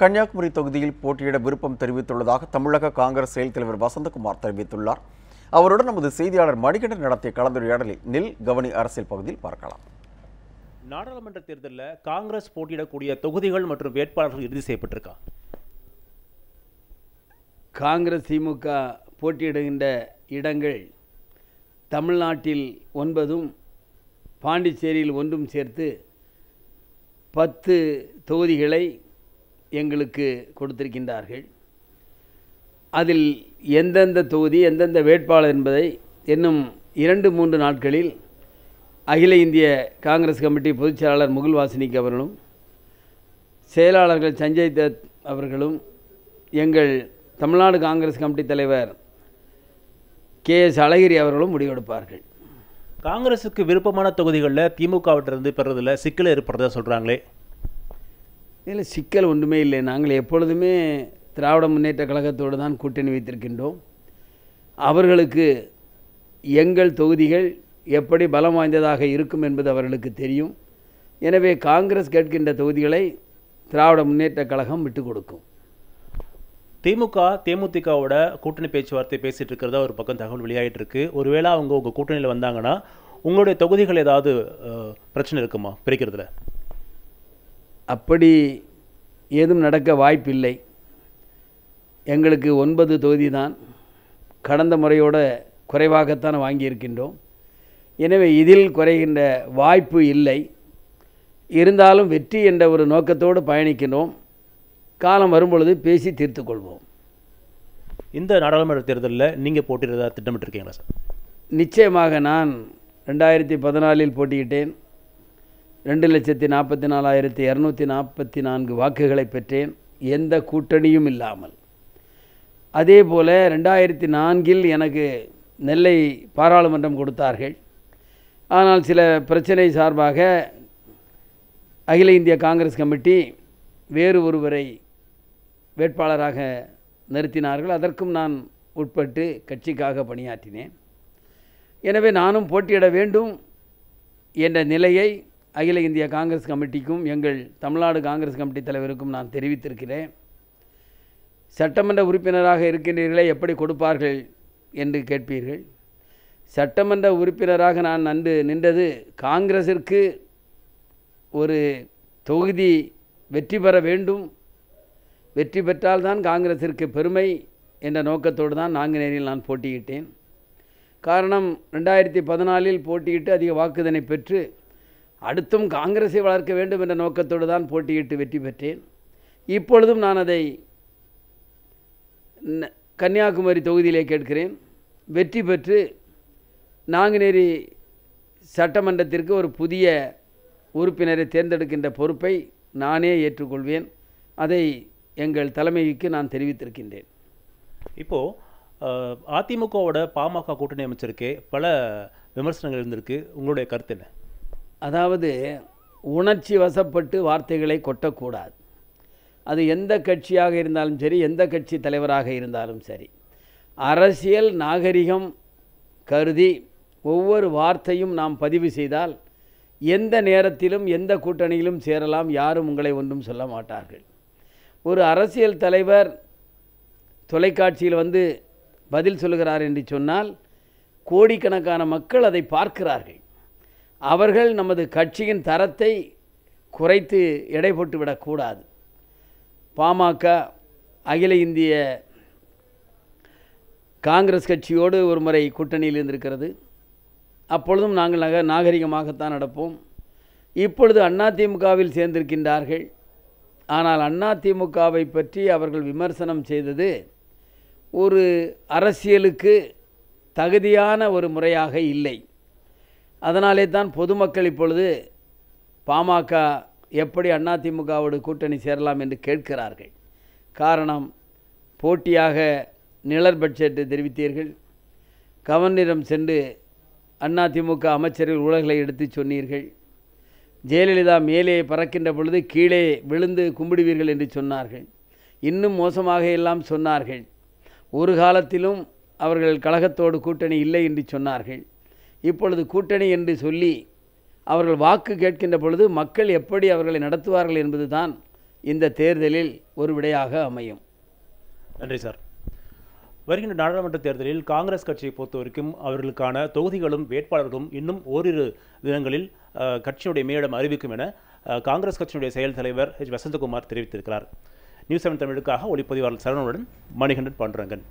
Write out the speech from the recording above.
கன்னியாகுமரி தொகுதியில் போட்டியிட விருப்பம் தெரிவித்துள்ளதாக தமிழக காங்கிரஸ் செயல் தலைவர் வசந்தகுமார் தெரிவித்துள்ளார். அவருடன் நமது செய்தியாளர் மணிகண்டன் நடத்திய கலந்துரையாடலில் நெல் கவனி அரசியல் பகுதியில் பார்க்கலாம். நாடாளுமன்ற தேர்தலில் காங்கிரஸ் போட்டியிடக்கூடிய தொகுதிகள் மற்றும் வேட்பாளர்கள் இறுதி செய்யப்பட்டிருக்கா? காங்கிரஸ் திமுக போட்டியிடுகின்ற இடங்கள் தமிழ்நாட்டில் ஒன்பதும் பாண்டிச்சேரியில் ஒன்றும் சேர்த்து பத்து தொகுதிகளை எங்களுக்கு கொடுத்திருக்கின்றார்கள். அதில் எந்தெந்த தொகுதி எந்தெந்த வேட்பாளர் என்பதை இன்னும் இரண்டு மூன்று நாட்களில் அகில இந்திய காங்கிரஸ் கமிட்டி பொதுச் செயலாளர் முகுல் வாசினிக் அவர்களும் செயலாளர்கள் சஞ்சய் தத் அவர்களும் எங்கள் தமிழ்நாடு காங்கிரஸ் கமிட்டி தலைவர் கே எஸ் அழகிரி அவர்களும் முடிவெடுப்பார்கள். காங்கிரஸுக்கு விருப்பமான தொகுதிகளில் திமுகவிட்டிருந்து பெறதில் சிக்கல் ஏற்படுறதா சொல்கிறாங்களே இதில் சிக்கல் ஒன்றுமே இல்லை. நாங்கள் எப்பொழுதுமே திராவிட முன்னேற்ற கழகத்தோடு தான் கூட்டணி வைத்திருக்கின்றோம். அவர்களுக்கு எங்கள் தொகுதிகள் எப்படி பலம் வாய்ந்ததாக இருக்கும் என்பது அவர்களுக்கு தெரியும். எனவே காங்கிரஸ் கேட்கின்ற தொகுதிகளை திராவிட முன்னேற்ற கழகம் விட்டு கொடுக்கும். திமுக தேமுதிகவோட கூட்டணி பேச்சுவார்த்தை பேசிகிட்டு இருக்கிறதா ஒரு பக்கம் தகவல் வெளியாகிட்டு இருக்கு ஒருவேளை அவங்க உங்கள் கூட்டணியில் வந்தாங்கன்னா உங்களுடைய தொகுதிகள் ஏதாவது பிரச்சனை இருக்குமா? பிரிக்கிறதுல. அப்படி ஏதும் நடக்க வாய்ப்பில்லை. எங்களுக்கு ஒன்பது தொகுதி தான் கடந்த முறையோட குறைவாகத்தான் வாங்கியிருக்கின்றோம். எனவே இதில் குறைகின்ற வாய்ப்பு இல்லை. இருந்தாலும் வெற்றி என்ற ஒரு நோக்கத்தோடு பயணிக்கின்றோம். காலம் வரும்பொழுது பேசி தீர்த்து கொள்வோம். இந்த நாடாளுமன்ற தேர்தலில் நீங்கள் போட்டியிடுறதா திட்டமிட்டிருக்கீங்களா சார்? நிச்சயமாக நான் ரெண்டாயிரத்தி பதினாலில் போட்டியிட்டேன். ரெண்டு லட்சத்தி நாற்பத்தி நாலாயிரத்தி இரநூத்தி நாற்பத்தி நான்கு வாக்குகளை பெற்றேன். எந்த கூட்டணியும் இல்லாமல். அதே போல் ரெண்டாயிரத்தி நான்கில் எனக்கு நெல்லை பாராளுமன்றம் கொடுத்தார்கள். ஆனால் சில பிரச்சனை சார்பாக அகில இந்திய காங்கிரஸ் கமிட்டி வேறு ஒருவரை வேட்பாளராக நிறுத்தினார்கள். அதற்கும் நான் உட்பட்டு கட்சிக்காக பணியாற்றினேன். எனவே நானும் போட்டியிட வேண்டும் என்ற நிலையை அகில இந்திய காங்கிரஸ் கமிட்டிக்கும் எங்கள் தமிழ்நாடு காங்கிரஸ் கமிட்டி தலைவருக்கும் நான் தெரிவித்திருக்கிறேன். சட்டமன்ற உறுப்பினராக இருக்கின்றீர்களே எப்படி கொடுப்பார்கள் என்று கேட்பீர்கள். சட்டமன்ற உறுப்பினராக நான் நன்று நின்றது காங்கிரஸிற்கு ஒரு தொகுதி வெற்றி பெற வேண்டும். வெற்றி பெற்றால்தான் காங்கிரஸிற்கு பெருமை என்ற நோக்கத்தோடு தான் நாங்குநேரில் நான் போட்டியிட்டேன். காரணம் ரெண்டாயிரத்தி பதினாலில் போட்டியிட்டு அதிக வாக்குதனை பெற்று அடுத்தும் காங்கிரஸை வளர்க்க வேண்டும் என்ற நோக்கத்தோடு தான் போட்டியிட்டு வெற்றி பெற்றேன். இப்பொழுதும் நான் அதை கன்னியாகுமரி தொகுதியிலே கேட்கிறேன். வெற்றி பெற்று நாங்குநேரி சட்டமன்றத்திற்கு ஒரு புதிய உறுப்பினரை தேர்ந்தெடுக்கின்ற பொறுப்பை நானே ஏற்றுக்கொள்வேன். அதை எங்கள் தலைமைக்கு நான் தெரிவித்திருக்கின்றேன். இப்போது அதிமுகவோட பாமக கூட்டணி அமைச்சிருக்கே பல விமர்சனங்கள் இருந்திருக்கு. உங்களுடைய கருத்து என்ன? அதாவது உணர்ச்சி வசப்பட்டு வார்த்தைகளை கொட்டக்கூடாது. அது எந்த கட்சியாக இருந்தாலும் சரி எந்த கட்சி தலைவராக இருந்தாலும் சரி. அரசியல் நாகரிகம் கருதி ஒவ்வொரு வார்த்தையும் நாம் பதிவு செய்தால் எந்த நேரத்திலும் எந்த கூட்டணியிலும் சேரலாம் யாரும் உங்களை ஒன்றும் சொல்ல மாட்டார்கள். ஒரு அரசியல் தலைவர் தொலைக்காட்சியில் வந்து பதில் சொல்லுகிறார் என்று சொன்னால் கோடிக்கணக்கான மக்கள் அதை பார்க்கிறார்கள். அவர்கள் நமது கட்சியின் தரத்தை குறைத்து எடைபட்டு விடக்கூடாது பாமக அகில இந்திய காங்கிரஸ் கட்சியோடு ஒரு முறை கூட்டணியில் இருந்திருக்கிறது. அப்பொழுதும் நாங்கள் நக நாகரிகமாகத்தான் நடப்போம். இப்பொழுது அதிமுகவில் சேர்ந்திருக்கின்றார்கள். ஆனால் அதிமுகவை பற்றி அவர்கள் விமர்சனம் செய்தது ஒரு அரசியலுக்கு தகுதியான ஒரு முறையாக இல்லை. அதனாலே தான் பொதுமக்கள் இப்பொழுது பாமக எப்படி அதிமுகவோடு கூட்டணி சேரலாம் என்று கேட்கிறார்கள். காரணம் போட்டியாக நிழல் பட்ஜெட் தெரிவித்தீர்கள். கவர்னரிடம் சென்று அதிமுக அமைச்சர்கள் உலகளை எடுத்து சொன்னீர்கள். ஜெயலலிதா மேலே பறக்கின்ற பொழுது கீழே விழுந்து கும்பிடுவீர்கள் என்று சொன்னார்கள். இன்னும் மோசமாக எல்லாம் சொன்னார்கள். ஒரு காலத்திலும் அவர்கள் கழகத்தோடு கூட்டணி இல்லை என்று சொன்னார்கள். இப்பொழுது கூட்டணி என்று சொல்லி அவர்கள் வாக்கு கேட்கின்ற பொழுது மக்கள் எப்படி அவர்களை நடத்துவார்கள் என்பதுதான் இந்த தேர்தலில் ஒரு விடையாக அமையும். நன்றி சார். வருகின்ற நாடாளுமன்ற தேர்தலில் காங்கிரஸ் கட்சியை பொறுத்தவரைக்கும் அவர்களுக்கான தொகுதிகளும் வேட்பாளர்களும் இன்னும் ஓரிரு தினங்களில் கட்சியுடைய மேலிடம் அறிவிக்கும் என காங்கிரஸ் கட்சியினுடைய செயல் தலைவர் ஹெச் வசந்தகுமார் தெரிவித்திருக்கிறார். நியூஸ் செவன் தமிழுக்காக ஒளிப்பதிவாளர் சரணனுடன் மணிகண்டன் பாண்டுரங்கன்.